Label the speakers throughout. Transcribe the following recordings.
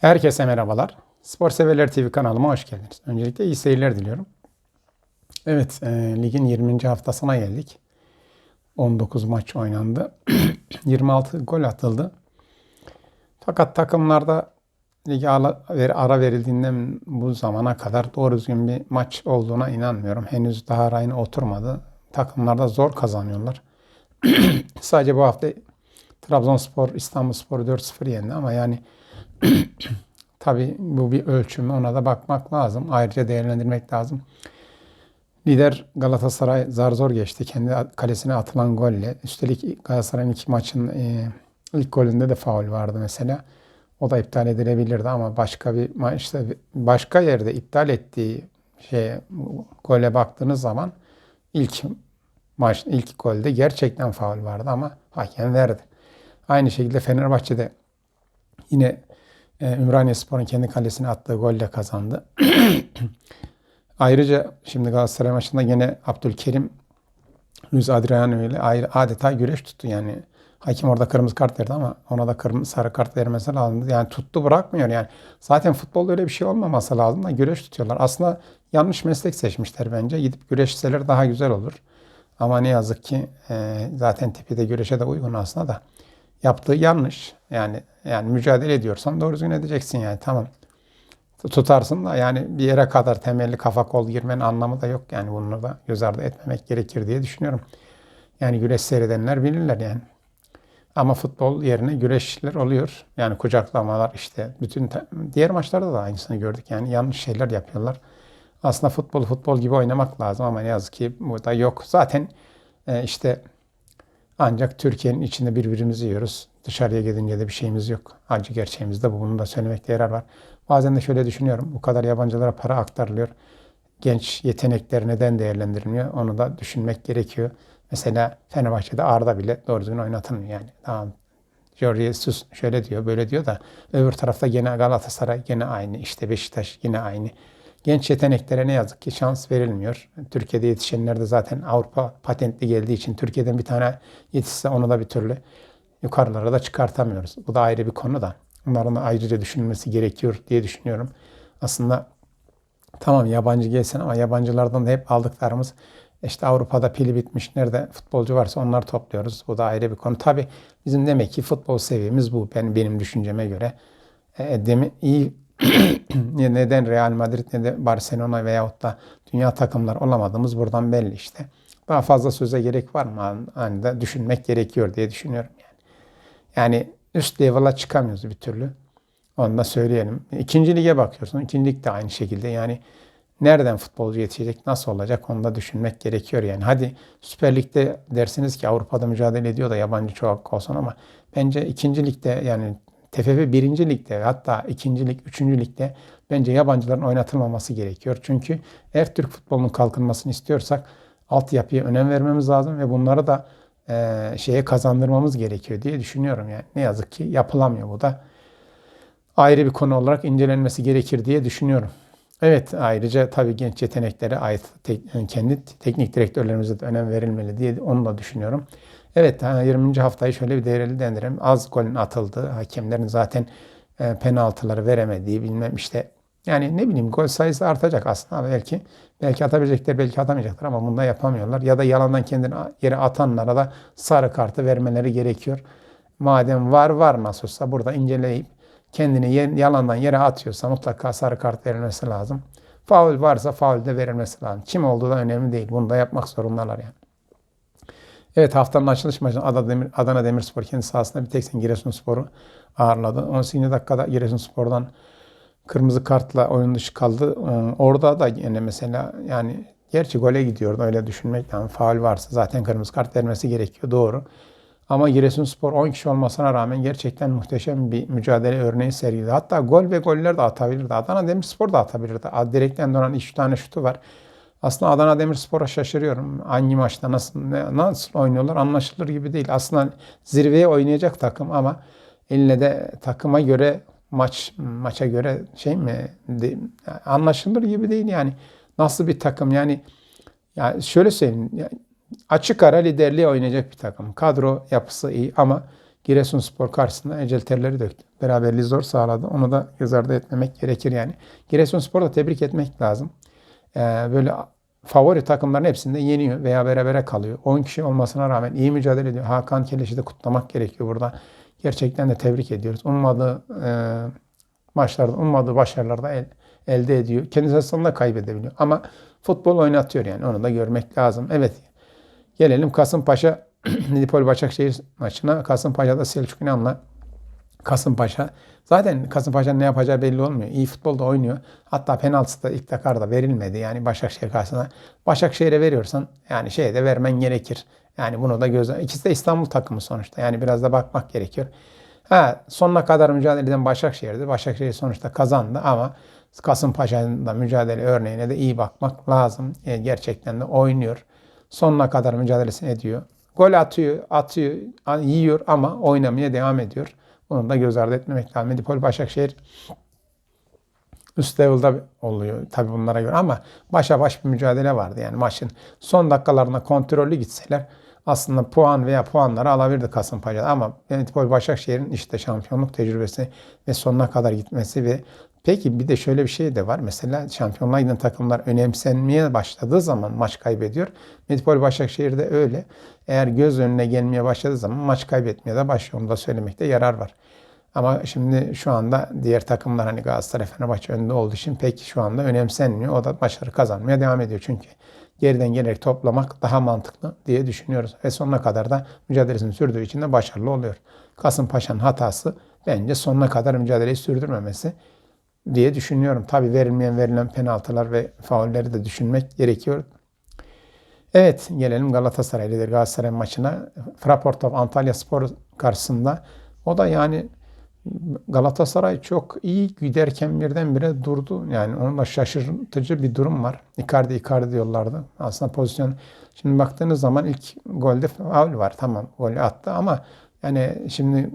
Speaker 1: Herkese merhabalar. Spor Severler TV kanalıma hoş geldiniz. Öncelikle iyi seyirler diliyorum. Evet, e, ligin 20. haftasına geldik. 19 maç oynandı. 26 gol atıldı. Fakat takımlarda lige ara, ara verildiğinden bu zamana kadar doğru düzgün bir maç olduğuna inanmıyorum. Henüz daha rayına oturmadı. Takımlarda zor kazanıyorlar. Sadece bu hafta Trabzonspor, İstanbulspor 4-0 yendi ama yani Tabii bu bir ölçüm. Ona da bakmak lazım. Ayrıca değerlendirmek lazım. Lider Galatasaray zar zor geçti. Kendi kalesine atılan golle. Üstelik Galatasaray'ın iki maçın e, ilk golünde de faul vardı mesela. O da iptal edilebilirdi ama başka bir maçta başka yerde iptal ettiği şey gole baktığınız zaman ilk maç ilk golde gerçekten faul vardı ama hakem verdi. Aynı şekilde Fenerbahçe'de yine Ümraniye Spor'un kendi kalesine attığı golle kazandı. Ayrıca şimdi Galatasaray maçında yine Abdülkerim Luis Adriano ile ayrı, adeta güreş tuttu yani. Hakim orada kırmızı kart verdi ama ona da kırmızı sarı kart vermesi lazım. Yani tuttu bırakmıyor yani. Zaten futbolda öyle bir şey olmaması lazım da güreş tutuyorlar. Aslında yanlış meslek seçmişler bence. Gidip güreşseler daha güzel olur. Ama ne yazık ki e, zaten tipi de güreşe de uygun aslında da yaptığı yanlış. Yani yani mücadele ediyorsan doğru düzgün edeceksin yani tamam. Tutarsın da yani bir yere kadar temelli kafa kol girmenin anlamı da yok. Yani bunu da göz ardı etmemek gerekir diye düşünüyorum. Yani güreş seyredenler bilirler yani. Ama futbol yerine güreşler oluyor. Yani kucaklamalar işte bütün diğer maçlarda da aynısını gördük. Yani yanlış şeyler yapıyorlar. Aslında futbol futbol gibi oynamak lazım ama ne yazık ki bu da yok. Zaten e, işte ancak Türkiye'nin içinde birbirimizi yiyoruz. Dışarıya gidince de bir şeyimiz yok. Acı gerçeğimiz de bu. Bunu da söylemekte yarar var. Bazen de şöyle düşünüyorum. Bu kadar yabancılara para aktarılıyor. Genç yetenekler neden değerlendirilmiyor? Onu da düşünmek gerekiyor. Mesela Fenerbahçe'de Arda bile doğru düzgün oynatılmıyor. Yani tamam Jorge Jesus şöyle diyor, böyle diyor da öbür tarafta gene Galatasaray gene aynı. İşte Beşiktaş yine aynı. Genç yeteneklere ne yazık ki şans verilmiyor. Türkiye'de yetişenler de zaten Avrupa patentli geldiği için Türkiye'den bir tane yetişse onu da bir türlü yukarılara da çıkartamıyoruz. Bu da ayrı bir konu da. Bunların ayrıca düşünülmesi gerekiyor diye düşünüyorum. Aslında tamam yabancı gelsin ama yabancılardan da hep aldıklarımız işte Avrupa'da pili bitmiş nerede futbolcu varsa onları topluyoruz. Bu da ayrı bir konu. Tabi bizim demek ki futbol seviyemiz bu. Ben benim düşünceme göre. E, demi, iyi neden Real Madrid ne de Barcelona veyahut da dünya takımlar olamadığımız buradan belli işte. Daha fazla söze gerek var mı? De düşünmek gerekiyor diye düşünüyorum yani. Yani üst level'a çıkamıyoruz bir türlü. Onu da söyleyelim. İkinci lige bakıyorsun. İkinci lig de aynı şekilde. Yani nereden futbolcu yetişecek, nasıl olacak onu da düşünmek gerekiyor yani. Hadi Süper Lig'de dersiniz ki Avrupa'da mücadele ediyor da yabancı çok olsun ama bence ikinci ligde yani TFF birinci ligde hatta ikinci lig, üçüncü ligde bence yabancıların oynatılmaması gerekiyor. Çünkü eğer Türk futbolunun kalkınmasını istiyorsak altyapıya önem vermemiz lazım ve bunları da e, şeye kazandırmamız gerekiyor diye düşünüyorum yani. Ne yazık ki yapılamıyor bu da. Ayrı bir konu olarak incelenmesi gerekir diye düşünüyorum. Evet ayrıca tabii genç yeteneklere ait tek, kendi teknik direktörlerimize de önem verilmeli diye onu da düşünüyorum. Evet 20. haftayı şöyle bir değerlendirelim. Az golün atıldığı, hakemlerin zaten e, penaltıları veremediği bilmem işte yani ne bileyim gol sayısı artacak aslında belki. Belki atabilecekler, belki atamayacaklar ama bunu da yapamıyorlar. Ya da yalandan kendini yere atanlara da sarı kartı vermeleri gerekiyor. Madem var var nasılsa burada inceleyip kendini yalandan yere atıyorsa mutlaka sarı kart verilmesi lazım. Faul varsa faul de verilmesi lazım. Kim olduğu da önemli değil. Bunu da yapmak zorundalar yani. Evet haftanın açılış maçında Adana, Demir, Adana Demirspor kendi sahasında bir tek sen Giresunspor'u ağırladı. 18. dakikada Giresunspor'dan kırmızı kartla oyun dışı kaldı. Ee, orada da yine mesela yani gerçi gole gidiyordu öyle düşünmek lazım. Faul varsa zaten kırmızı kart vermesi gerekiyor doğru. Ama Giresunspor 10 kişi olmasına rağmen gerçekten muhteşem bir mücadele örneği sergiledi. Hatta gol ve goller de atabilirdi. Adana Demirspor da atabilirdi. Direkten dönen 3 tane şutu var. Aslında Adana Demirspor'a şaşırıyorum. Hangi maçta nasıl nasıl oynuyorlar anlaşılır gibi değil. Aslında zirveye oynayacak takım ama eline de takıma göre maç maça göre şey mi anlaşılır gibi değil yani. Nasıl bir takım yani yani şöyle söyleyeyim yani açık ara liderliğe oynayacak bir takım. Kadro yapısı iyi ama Giresunspor karşısında ecel terleri döktü. Beraberliği zor sağladı. Onu da göz ardı etmemek gerekir yani. Giresunspor'u da tebrik etmek lazım. Ee, böyle favori takımların hepsinde yeniyor veya berabere kalıyor. 10 kişi olmasına rağmen iyi mücadele ediyor. Hakan Keleş'i de kutlamak gerekiyor burada. Gerçekten de tebrik ediyoruz. Ummadığı e, maçlarda, ummadığı başarılarda el, elde ediyor. Kendi sahasında kaybedebiliyor. Ama futbol oynatıyor yani. Onu da görmek lazım. Evet. Gelelim Kasımpaşa Nidipol Başakşehir maçına. Kasımpaşa'da Selçuk İnan'la Kasımpaşa. Zaten Kasımpaşa'nın ne yapacağı belli olmuyor. İyi futbolda oynuyor. Hatta penaltısı da ilk dakarda verilmedi. Yani Başakşehir karşısında. Başakşehir'e veriyorsan yani şeye de vermen gerekir. Yani bunu da göze... İkisi de İstanbul takımı sonuçta. Yani biraz da bakmak gerekiyor. Ha, sonuna kadar mücadele eden Başakşehir'di. Başakşehir sonuçta kazandı ama Kasımpaşa'nın da mücadele örneğine de iyi bakmak lazım. Yani gerçekten de oynuyor. Sonuna kadar mücadelesini ediyor. Gol atıyor, atıyor, yiyor ama oynamaya devam ediyor. Bunu da göz ardı etmemek lazım. Medipol Başakşehir üst level'da oluyor tabii bunlara göre ama başa baş bir mücadele vardı. Yani maçın son dakikalarına kontrollü gitseler aslında puan veya puanları alabilirdi Kasımpaşa'da ama Medipol Başakşehir'in işte şampiyonluk tecrübesi ve sonuna kadar gitmesi ve Peki bir de şöyle bir şey de var. Mesela şampiyonluğa giden takımlar önemsenmeye başladığı zaman maç kaybediyor. Medipol Başakşehir'de öyle. Eğer göz önüne gelmeye başladığı zaman maç kaybetmeye de başlıyor. Onu da söylemekte yarar var. Ama şimdi şu anda diğer takımlar hani Galatasaray, Fenerbahçe önünde olduğu için pek şu anda önemsenmiyor. O da başarı kazanmaya devam ediyor. Çünkü geriden gelerek toplamak daha mantıklı diye düşünüyoruz. Ve sonuna kadar da mücadelesini sürdüğü için de başarılı oluyor. Kasımpaşa'nın hatası bence sonuna kadar mücadeleyi sürdürmemesi diye düşünüyorum. Tabi verilmeyen verilen penaltılar ve faulleri de düşünmek gerekiyor. Evet gelelim Galatasaray ile Galatasaray maçına. Fraportov Antalya Spor karşısında. O da yani Galatasaray çok iyi giderken birdenbire durdu. Yani onun da şaşırtıcı bir durum var. Icardi Icardi diyorlardı. Aslında pozisyon şimdi baktığınız zaman ilk golde faul var. Tamam golü attı ama yani şimdi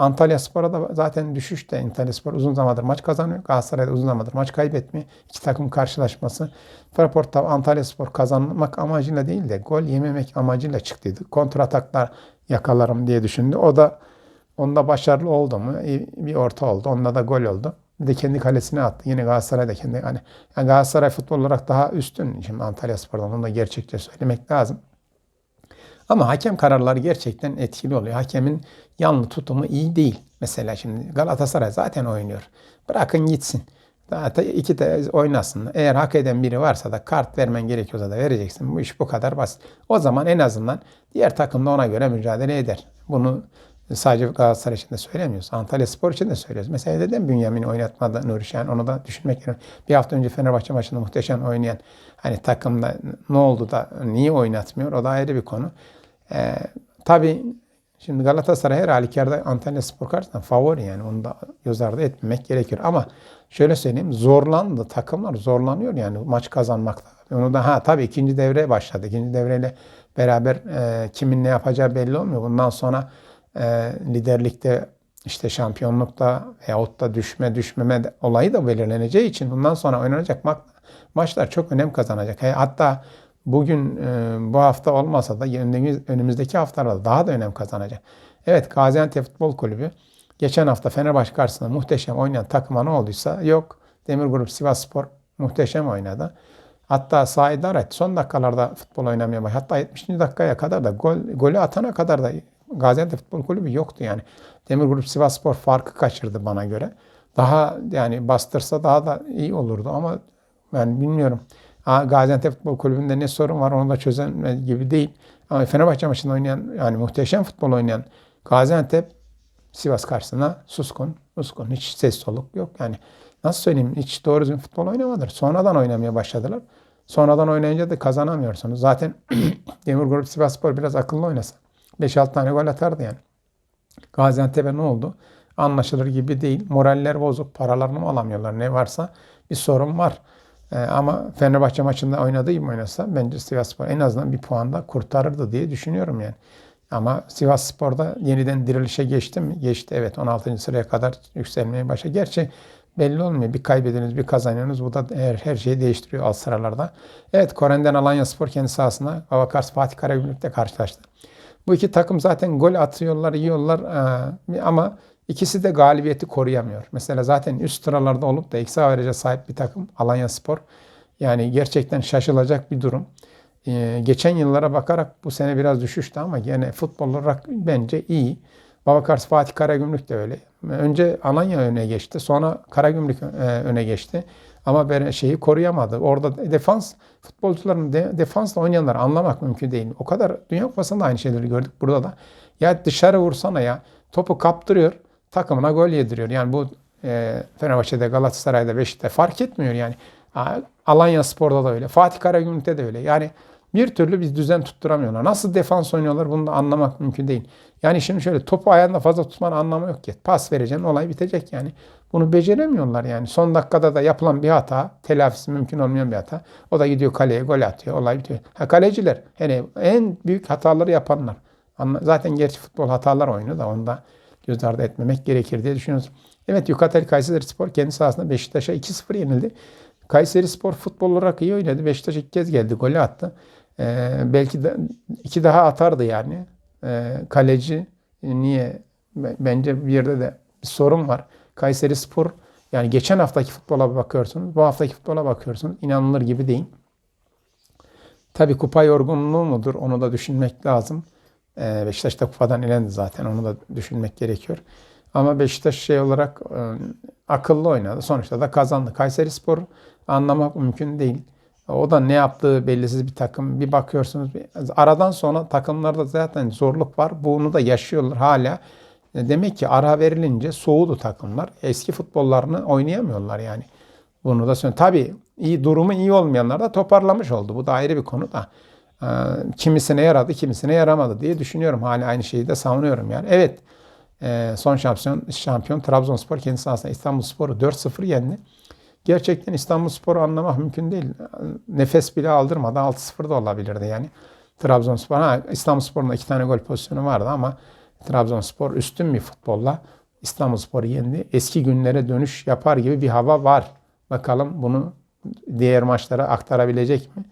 Speaker 1: Antalya Spor'a da zaten düşüşte. Antalya Spor uzun zamandır maç kazanıyor. Galatasaray'da uzun zamandır maç kaybetmiyor. İki takım karşılaşması. Fraport'ta Antalya Spor kazanmak amacıyla değil de gol yememek amacıyla çıktıydı. Kontrataklar yakalarım diye düşündü. O da onda başarılı oldu mu? Bir orta oldu. Onda da gol oldu. Bir de kendi kalesine attı. Yine Galatasaray da kendi hani yani Galatasaray futbol olarak daha üstün. Şimdi Antalya Spor'dan onu da gerçekçe söylemek lazım. Ama hakem kararları gerçekten etkili oluyor. Hakemin yanlı tutumu iyi değil. Mesela şimdi Galatasaray zaten oynuyor. Bırakın gitsin. Zaten iki de oynasın. Eğer hak eden biri varsa da kart vermen gerekiyorsa da vereceksin. Bu iş bu kadar basit. O zaman en azından diğer takım da ona göre mücadele eder. Bunu sadece Galatasaray için de söylemiyoruz. Antalya Spor için de söylüyoruz. Mesela neden Bünyamin'i oynatmadı Nuri Şahin? Onu da düşünmek gerekiyor. Bir hafta önce Fenerbahçe maçında muhteşem oynayan hani takımda ne oldu da niye oynatmıyor? O da ayrı bir konu. Ee, tabii şimdi Galatasaray her halükarda Antalya Spor karşısında favori yani onu da göz ardı etmemek gerekiyor. Ama şöyle söyleyeyim zorlandı. Takımlar zorlanıyor yani maç kazanmakta. Onu da ha tabii ikinci devre başladı. İkinci devreyle beraber e, kimin ne yapacağı belli olmuyor. Bundan sonra e, liderlikte işte şampiyonlukta veyahut da düşme düşmeme olayı da belirleneceği için bundan sonra oynanacak ma maçlar çok önem kazanacak. Hatta bugün e, bu hafta olmasa da önümüzdeki haftalarda daha da önem kazanacak. Evet Gaziantep Futbol Kulübü geçen hafta Fenerbahçe karşısında muhteşem oynayan takıma ne olduysa yok. Demir Grup Sivas Spor muhteşem oynadı. Hatta idare etti. Son dakikalarda futbol oynamaya başladı. Hatta 70. dakikaya kadar da gol, golü atana kadar da Gaziantep Futbol Kulübü yoktu yani. Demir Grup Sivas Spor farkı kaçırdı bana göre. Daha yani bastırsa daha da iyi olurdu ama ben bilmiyorum. Gaziantep Futbol Kulübü'nde ne sorun var onu da çözen gibi değil. Ama Fenerbahçe maçında oynayan yani muhteşem futbol oynayan Gaziantep Sivas karşısına suskun, suskun. Hiç ses soluk yok. Yani nasıl söyleyeyim hiç doğru düzgün futbol oynamadılar. Sonradan oynamaya başladılar. Sonradan oynayınca da kazanamıyorsunuz. Zaten Demir Grup Sivasspor biraz akıllı oynasa 5-6 tane gol atardı yani. Gaziantep'e ne oldu? Anlaşılır gibi değil. Moraller bozuk. Paralarını mı alamıyorlar? Ne varsa bir sorun var. Ee, ama Fenerbahçe maçında oynadığı gibi oynasa bence Sivasspor en azından bir puan da kurtarırdı diye düşünüyorum yani. Ama Sivas Spor'da yeniden dirilişe geçti mi? Geçti evet 16. sıraya kadar yükselmeye başladı. Gerçi belli olmuyor. Bir kaybediniz bir kazanıyorsunuz. Bu da her, her şeyi değiştiriyor alt sıralarda. Evet Koren'den Alanya Spor kendi sahasında Avakars Fatih Karagümrük'te karşılaştı. Bu iki takım zaten gol atıyorlar, yiyorlar Ee, ama ikisi de galibiyeti koruyamıyor. Mesela zaten üst sıralarda olup da eksi averaj'a sahip bir takım Alanya Spor. Yani gerçekten şaşılacak bir durum. Ee, geçen yıllara bakarak bu sene biraz düşüştü ama gene futbol olarak bence iyi. Babakars Fatih Karagümrük de öyle. Önce Alanya öne geçti. Sonra Karagümrük e, öne geçti. Ama şeyi koruyamadı. Orada defans futbolcuların de, defansla oynayanları anlamak mümkün değil. O kadar Dünya Kupası'nda aynı şeyleri gördük burada da. Ya dışarı vursana ya. Topu kaptırıyor. Takımına gol yediriyor. Yani bu e, Fenerbahçe'de, Galatasaray'da, Beşiktaş'ta fark etmiyor yani. Alanya Spor'da da öyle. Fatih Karagümrük'te de öyle. Yani bir türlü bir düzen tutturamıyorlar. Nasıl defans oynuyorlar bunu da anlamak mümkün değil. Yani şimdi şöyle topu ayağında fazla tutmanın anlamı yok ki. Pas vereceksin olay bitecek yani. Bunu beceremiyorlar yani. Son dakikada da yapılan bir hata, telafisi mümkün olmayan bir hata. O da gidiyor kaleye gol atıyor. Olay bitiyor. Ha kaleciler yani en büyük hataları yapanlar. Zaten gerçi futbol hatalar oyunu da onu da göz ardı etmemek gerekir diye düşünüyoruz. Evet Yukatel Kayseri Spor kendi sahasında Beşiktaş'a 2-0 yenildi. Kayseri Spor futbol olarak iyi oynadı. Beşiktaş ilk kez geldi. Golü attı. Ee, belki de iki daha atardı yani. Ee, kaleci niye? Bence bir yerde de bir sorun var. Kayseri Spor yani geçen haftaki futbola bakıyorsunuz. Bu haftaki futbola bakıyorsunuz. İnanılır gibi değil. Tabi kupa yorgunluğu mudur? Onu da düşünmek lazım. Ee, Beşiktaş da kupadan elendi zaten. Onu da düşünmek gerekiyor. Ama Beşiktaş şey olarak e, akıllı oynadı. Sonuçta da kazandı. Kayseri Spor anlamak mümkün değil. O da ne yaptığı bellisiz bir takım. Bir bakıyorsunuz aradan sonra takımlarda zaten zorluk var. Bunu da yaşıyorlar hala. E, demek ki ara verilince soğudu takımlar. Eski futbollarını oynayamıyorlar yani. Bunu da söyleyeyim. Tabii iyi, durumu iyi olmayanlar da toparlamış oldu. Bu da ayrı bir konu da. Ee, kimisine yaradı, kimisine yaramadı diye düşünüyorum. Hala aynı şeyi de savunuyorum yani. Evet e, son şampiyon, şampiyon Trabzonspor kendisi aslında İstanbulspor'u 4-0 yendi. Gerçekten İstanbulspor'u anlamak mümkün değil. Nefes bile aldırmadı. 6-0 da olabilirdi yani. Trabzonspor, ha, İstanbulspor'un iki tane gol pozisyonu vardı ama Trabzonspor üstün bir futbolla İstanbulspor'u yendi. Eski günlere dönüş yapar gibi bir hava var. Bakalım bunu diğer maçlara aktarabilecek mi?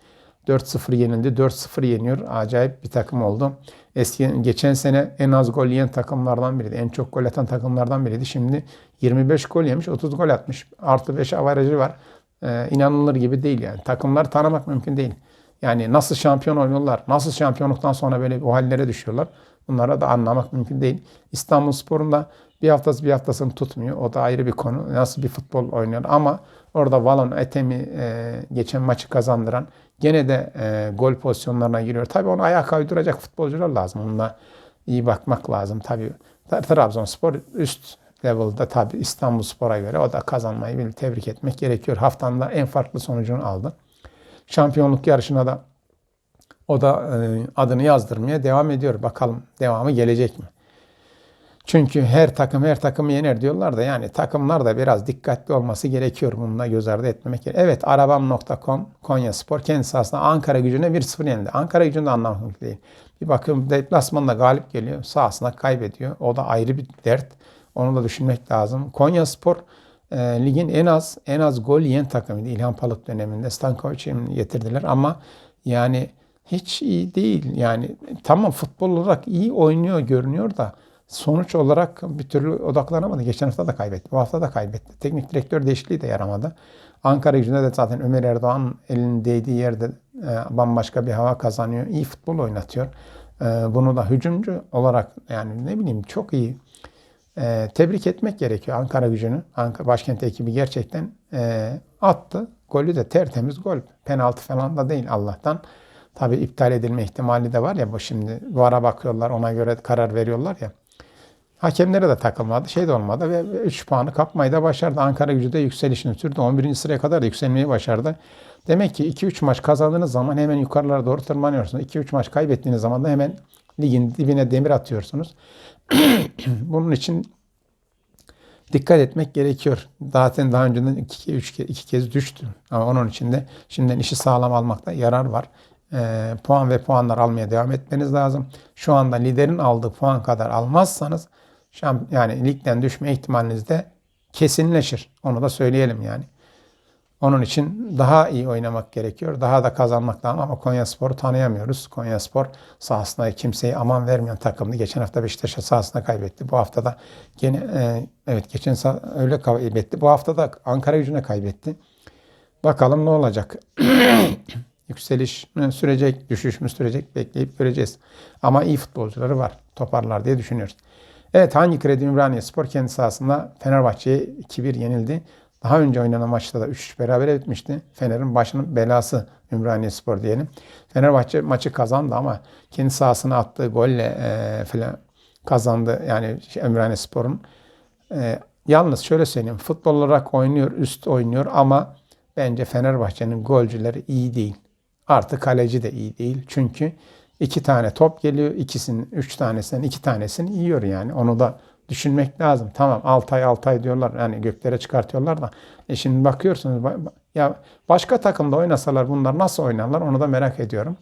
Speaker 1: 4-0 yenildi. 4-0 yeniyor. Acayip bir takım oldu. Eski geçen sene en az gol yiyen takımlardan biriydi. En çok gol atan takımlardan biriydi. Şimdi 25 gol yemiş, 30 gol atmış. Artı 5 avarajı var. Ee, inanılır gibi değil yani. Takımları tanımak mümkün değil. Yani nasıl şampiyon oynuyorlar, nasıl şampiyonluktan sonra böyle o hallere düşüyorlar. Bunlara da anlamak mümkün değil. İstanbul Spor'un da bir haftası bir haftasını tutmuyor. O da ayrı bir konu. Nasıl bir futbol oynuyor. Ama orada Valon Etemi e, geçen maçı kazandıran gene de e, gol pozisyonlarına giriyor. Tabii onu ayağa kaydıracak futbolcular lazım. Onunla iyi bakmak lazım. Tabii Trabzonspor üst level'da tabii İstanbul Spor'a göre o da kazanmayı bir tebrik etmek gerekiyor. Haftanın da en farklı sonucunu aldı. Şampiyonluk yarışına da o da e, adını yazdırmaya devam ediyor. Bakalım devamı gelecek mi? Çünkü her takım her takımı yener diyorlar da yani takımlar da biraz dikkatli olması gerekiyor. Bununla göz ardı etmemek gerekiyor. Evet arabam.com Konya Spor kendisi aslında Ankara gücüne 1-0 yendi. Ankara gücünü de anlamak değil. Bir bakıyorum deplasmanda galip geliyor. Sahasında kaybediyor. O da ayrı bir dert. Onu da düşünmek lazım. Konya Spor e, ligin en az en az gol yiyen takımıydı. İlhan Palut döneminde Stankovic'i getirdiler ama yani hiç iyi değil. Yani tamam futbol olarak iyi oynuyor görünüyor da sonuç olarak bir türlü odaklanamadı. Geçen hafta da kaybetti. Bu hafta da kaybetti. Teknik direktör değişikliği de yaramadı. Ankara gücünde de zaten Ömer Erdoğan elinin değdiği yerde e, bambaşka bir hava kazanıyor. İyi futbol oynatıyor. E, bunu da hücumcu olarak yani ne bileyim çok iyi e, tebrik etmek gerekiyor Ankara gücünü. Ankara başkent ekibi gerçekten attı. Golü de tertemiz gol. Penaltı falan da değil Allah'tan. Tabi iptal edilme ihtimali de var ya bu şimdi VAR'a bakıyorlar ona göre karar veriyorlar ya. Hakemlere de takılmadı. Şey de olmadı ve 3 puanı kapmayı da başardı. Ankara gücü de yükselişini sürdü. 11. sıraya kadar da yükselmeyi başardı. Demek ki 2-3 maç kazandığınız zaman hemen yukarılara doğru tırmanıyorsunuz. 2-3 maç kaybettiğiniz zaman da hemen ligin dibine demir atıyorsunuz. Bunun için dikkat etmek gerekiyor. Zaten daha önceden 2 3 iki, iki kez düştü. Ama onun için de şimdiden işi sağlam almakta yarar var e, puan ve puanlar almaya devam etmeniz lazım. Şu anda liderin aldığı puan kadar almazsanız şamp yani ligden düşme ihtimaliniz de kesinleşir. Onu da söyleyelim yani. Onun için daha iyi oynamak gerekiyor. Daha da kazanmak lazım ama Konya Spor'u tanıyamıyoruz. Konya Spor sahasında kimseye aman vermeyen takımdı. Geçen hafta Beşiktaş'a sahasında kaybetti. Bu hafta da gene e, evet geçen öyle kaybetti. Bu hafta da Ankara gücüne kaybetti. Bakalım ne olacak. Yükseliş mi sürecek, düşüş mü sürecek bekleyip göreceğiz. Ama iyi futbolcuları var. Toparlar diye düşünüyoruz. Evet hangi kredi Ümraniye Spor kendi sahasında Fenerbahçe'ye 2-1 yenildi. Daha önce oynanan maçta da 3-3 beraber bitmişti. Fener'in başının belası Ümraniye Spor diyelim. Fenerbahçe maçı kazandı ama kendi sahasına attığı golle e, falan kazandı. Yani şey, Ümraniye Spor'un. E, yalnız şöyle söyleyeyim. Futbol olarak oynuyor, üst oynuyor ama bence Fenerbahçe'nin golcüleri iyi değil. Artı kaleci de iyi değil. Çünkü iki tane top geliyor. ikisinin, üç tanesinden iki tanesini yiyor yani. Onu da düşünmek lazım. Tamam Altay Altay diyorlar. Yani göklere çıkartıyorlar da. E şimdi bakıyorsunuz ya başka takımda oynasalar bunlar nasıl oynarlar onu da merak ediyorum.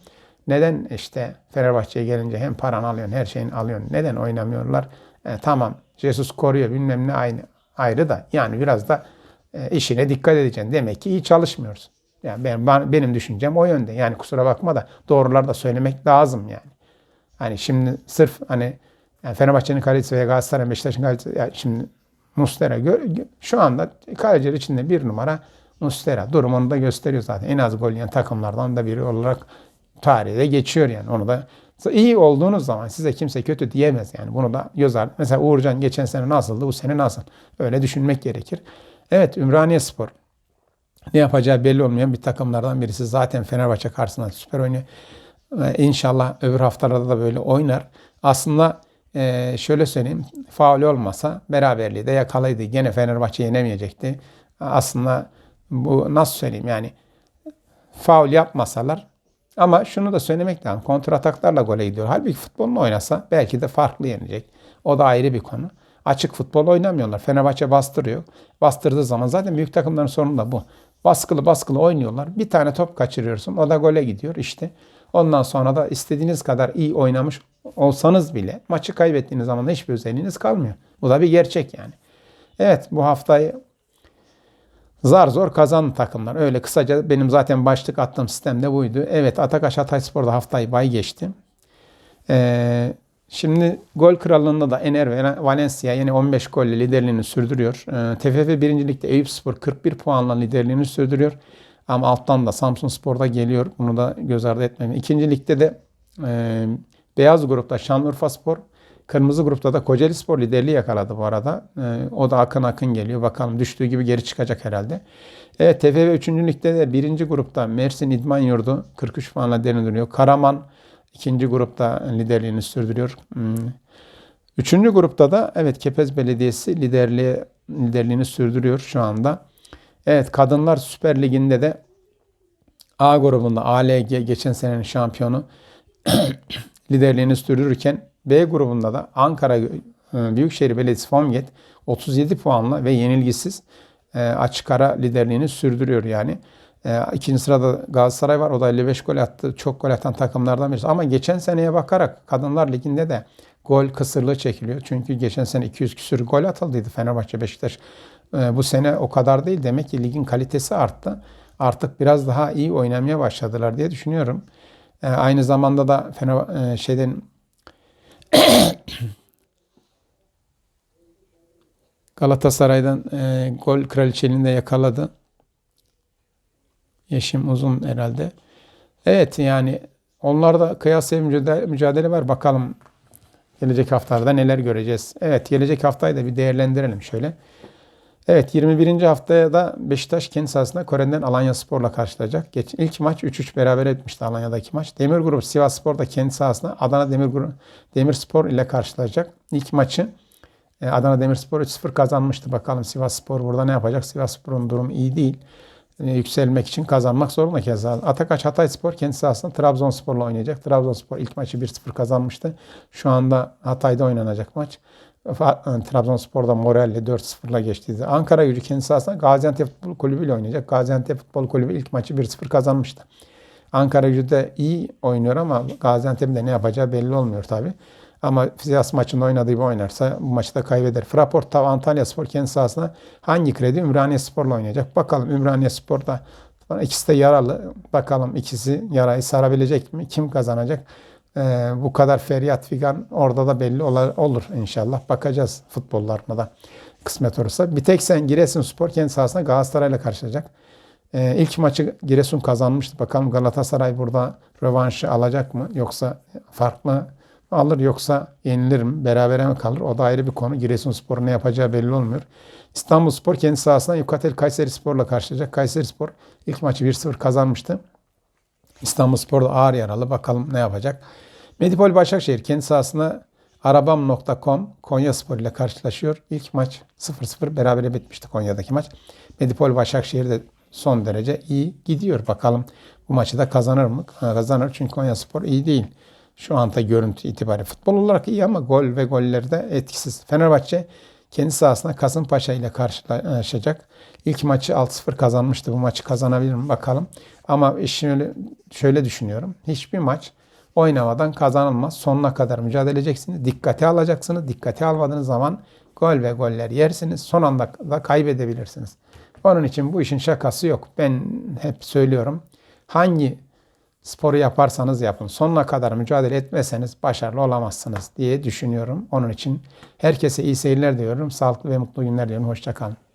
Speaker 1: Neden işte Fenerbahçe'ye gelince hem paranı alıyorsun her şeyini alıyorsun. Neden oynamıyorlar? E, tamam Jesus koruyor bilmem ne aynı ayrı da yani biraz da e, işine dikkat edeceksin. Demek ki iyi çalışmıyoruz. Yani ben, benim düşüncem o yönde. Yani kusura bakma da doğruları da söylemek lazım yani. Hani şimdi sırf hani yani Fenerbahçe'nin kalecisi veya Galatasaray'ın Beşiktaş'ın kalecisi yani şimdi Mustera gör, şu anda kaleciler içinde bir numara Mustera. Durumunu da gösteriyor zaten. En az gol yiyen takımlardan da biri olarak tarihte geçiyor yani. Onu da iyi olduğunuz zaman size kimse kötü diyemez yani. Bunu da göz ardı. Mesela Uğurcan geçen sene nasıldı, bu sene nasıl? Öyle düşünmek gerekir. Evet Ümraniye Spor ne yapacağı belli olmayan bir takımlardan birisi. Zaten Fenerbahçe karşısında süper oynuyor. Ee, inşallah öbür haftalarda da böyle oynar. Aslında e, şöyle söyleyeyim. Faul olmasa beraberliği de yakalaydı. Gene Fenerbahçe yenemeyecekti. Aslında bu nasıl söyleyeyim yani faul yapmasalar ama şunu da söylemek lazım. Kontrataklarla gole gidiyor. Halbuki futbolunu oynasa belki de farklı yenecek. O da ayrı bir konu. Açık futbol oynamıyorlar. Fenerbahçe bastırıyor. Bastırdığı zaman zaten büyük takımların sorunu da bu. Baskılı baskılı oynuyorlar. Bir tane top kaçırıyorsun. O da gole gidiyor işte. Ondan sonra da istediğiniz kadar iyi oynamış olsanız bile maçı kaybettiğiniz zaman da hiçbir özelliğiniz kalmıyor. Bu da bir gerçek yani. Evet bu haftayı zar zor kazan takımlar. Öyle kısaca benim zaten başlık attığım sistemde buydu. Evet Atakaş Hatayspor'da haftayı bay geçti. Ee, Şimdi gol krallığında da Ener Valencia yine 15 golle liderliğini sürdürüyor. TFF 1. Lig'de Eyüp Spor 41 puanla liderliğini sürdürüyor. Ama alttan da Samsun Spor'da geliyor. Bunu da göz ardı etmeyin. İkinci ligde de e, beyaz grupta Şanlıurfa Spor, kırmızı grupta da Kocaeli Spor liderliği yakaladı bu arada. E, o da akın akın geliyor. Bakalım düştüğü gibi geri çıkacak herhalde. Evet TFF 3. ligde de birinci grupta Mersin İdman Yurdu 43 puanla derin duruyor. Karaman ikinci grupta liderliğini sürdürüyor. Hmm. Üçüncü grupta da evet Kepez Belediyesi liderliği, liderliğini sürdürüyor şu anda. Evet Kadınlar Süper Ligi'nde de A grubunda ALG geçen senenin şampiyonu liderliğini sürdürürken B grubunda da Ankara e, Büyükşehir Belediyesi Fomget 37 puanla ve yenilgisiz e, açık ara liderliğini sürdürüyor yani. E, ikinci sırada Galatasaray var. O da 55 gol attı. Çok gol atan takımlardan birisi. Ama geçen seneye bakarak Kadınlar Ligi'nde de gol kısırlığı çekiliyor. Çünkü geçen sene 200 küsür gol atıldıydı Fenerbahçe, Beşiktaş. E, bu sene o kadar değil. Demek ki ligin kalitesi arttı. Artık biraz daha iyi oynamaya başladılar diye düşünüyorum. E, aynı zamanda da Fener, e, şeyden Galatasaray'dan gol kraliçeliğini de yakaladı. Yeşim uzun herhalde. Evet yani onlarda mücadele, mücadele var. Bakalım gelecek haftalarda neler göreceğiz. Evet gelecek haftayı da bir değerlendirelim şöyle. Evet 21. haftaya da Beşiktaş kendi sahasında Kore'den Alanya Spor'la karşılayacak. Geç, ilk maç 3-3 beraber etmişti Alanya'daki maç. Demir Grup Sivas Spor da kendi sahasında Adana Demir Grup Demir Spor ile karşılayacak. İlk maçı e, Adana Demirspor 3-0 kazanmıştı. Bakalım Sivas Spor burada ne yapacak? Sivas Spor'un durumu iyi değil. E, yükselmek için kazanmak zorunda keza. Atakaç Hatayspor kendisi aslında Trabzonspor'la oynayacak. Trabzonspor ilk maçı 1-0 kazanmıştı. Şu anda Hatay'da oynanacak maç. E, Trabzonspor'da moralle 4-0'la geçtiydi. Ankara gücü kendisi aslında Gaziantep Futbol Kulübü ile oynayacak. Gaziantep Futbol Kulübü ilk maçı 1-0 kazanmıştı. Ankara gücü de iyi oynuyor ama Gaziantep'in de ne yapacağı belli olmuyor tabi. Ama Sivas maçında oynadığı gibi oynarsa bu maçı da kaybeder. Fraport Tav Antalya Spor kendi sahasında hangi kredi? Ümraniye Spor'la oynayacak. Bakalım Ümraniye Spor'da ikisi de yaralı. Bakalım ikisi yarayı sarabilecek mi? Kim kazanacak? Ee, bu kadar feryat figan orada da belli olur inşallah. Bakacağız futbollarına da kısmet olursa. Bir tek sen Giresun Spor kendi sahasında Galatasaray'la karşılayacak. Ee, ilk maçı Giresun kazanmıştı. Bakalım Galatasaray burada rövanşı alacak mı? Yoksa farklı alır yoksa yenilir mi? Berabere mi kalır? O da ayrı bir konu. Giresunspor ne yapacağı belli olmuyor. İstanbulspor kendi sahasında Yukatel Kayseri Spor'la karşılayacak. Kayseri Spor ilk maçı 1-0 kazanmıştı. İstanbulspor da ağır yaralı. Bakalım ne yapacak. Medipol Başakşehir kendi sahasında arabam.com Konya Spor ile karşılaşıyor. İlk maç 0-0 berabere bitmişti Konya'daki maç. Medipol Başakşehir de son derece iyi gidiyor. Bakalım bu maçı da kazanır mı? Kazanır çünkü Konya Spor iyi değil. Şu anda görüntü itibariyle. Futbol olarak iyi ama gol ve gollerde etkisiz. Fenerbahçe kendi sahasında Kasımpaşa ile karşılaşacak. İlk maçı 6-0 kazanmıştı. Bu maçı kazanabilir mi bakalım. Ama işin öyle, şöyle düşünüyorum. Hiçbir maç oynamadan kazanılmaz. Sonuna kadar mücadele edeceksiniz. Dikkate alacaksınız. Dikkate almadığınız zaman gol ve goller yersiniz. Son anda da kaybedebilirsiniz. Onun için bu işin şakası yok. Ben hep söylüyorum. Hangi sporu yaparsanız yapın. Sonuna kadar mücadele etmezseniz başarılı olamazsınız diye düşünüyorum. Onun için herkese iyi seyirler diyorum. Sağlıklı ve mutlu günler diyorum. Hoşçakalın.